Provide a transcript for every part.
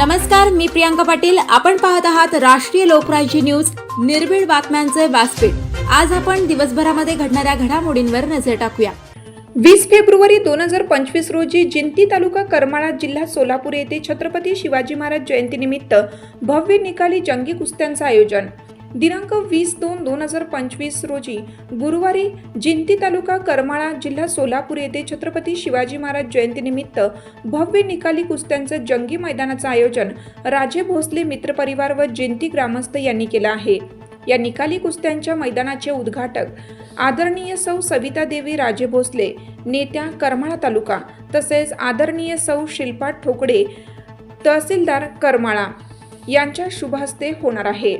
नमस्कार मी प्रियांका पाटील. आपण पाहत आहात राष्ट्रीय लोकराज्य न्यूज. निर्भीड बातम्यांचे व्यासपीठ. आज आपण दिवसभरामध्ये घडणाऱ्या घडामोडींवर नजर टाकूया. वीस फेब्रुवारी दोन हजार पंचवीस रोजी जिंती तालुका करमाळा जिल्हा सोलापूर येथे छत्रपती शिवाजी महाराज जयंतीनिमित्त भव्य निकाली जंगी कुस्त्यांचं आयोजन. दिनांक वीस दोन दोन हजार पंचवीस रोजी गुरुवारी जिंती तालुका करमाळा जिल्हा सोलापूर येथे छत्रपती शिवाजी महाराज जयंतीनिमित्त भव्य निकाली कुस्त्यांचं जंगी मैदानाचं आयोजन राजे भोसले मित्रपरिवार व जिंती ग्रामस्थ यांनी केलं आहे. या निकाली कुस्त्यांच्या मैदानाचे उद्घाटक आदरणीय सौ सविता देवी राजे भोसले नेत्या करमाळा तालुका तसेच आदरणीय सौ शिल्पा ठोकडे तहसीलदार करमाळा यांच्या शुभहस्ते होणार आहे.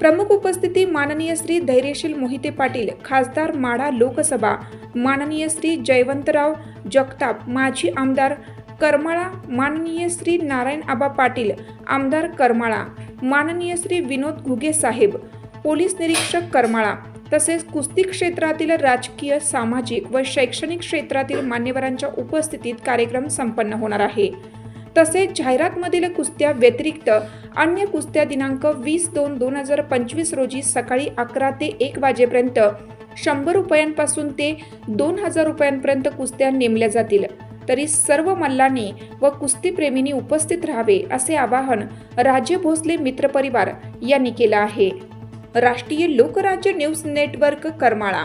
प्रमुख उपस्थिती माननीय श्री धैर्यशील मोहिते पाटील खासदार माढा लोकसभा. माननीय श्री जयवंतराव जगताप माजी आमदार करमाळा. माननीय श्री नारायण आबा पाटील आमदार करमाळा. माननीय श्री विनोद घुगे साहेब पोलीस निरीक्षक करमाळा. तसेच कुस्ती क्षेत्रातील राजकीय सामाजिक व शैक्षणिक क्षेत्रातील मान्यवरांच्या उपस्थितीत कार्यक्रम संपन्न होणार आहे. तसेच जाहिरातमधील कुस्त्या व्यतिरिक्त अन्य कुस्त्या दिनांक वीस दोन दोन हजार पंचवीस रोजी सकाळी अकरा ते एक वाजेपर्यंत शंभर रुपयांपासून ते दोन हजार रुपयांपर्यंत कुस्त्या नेमल्या जातील. तरी सर्व मल्लांनी व कुस्तीप्रेमींनी उपस्थित राहावे असे आवाहन राजे भोसले मित्रपरिवार यांनी केलं आहे. राष्ट्रीय लोकराज्य न्यूज नेटवर्क करमाळा.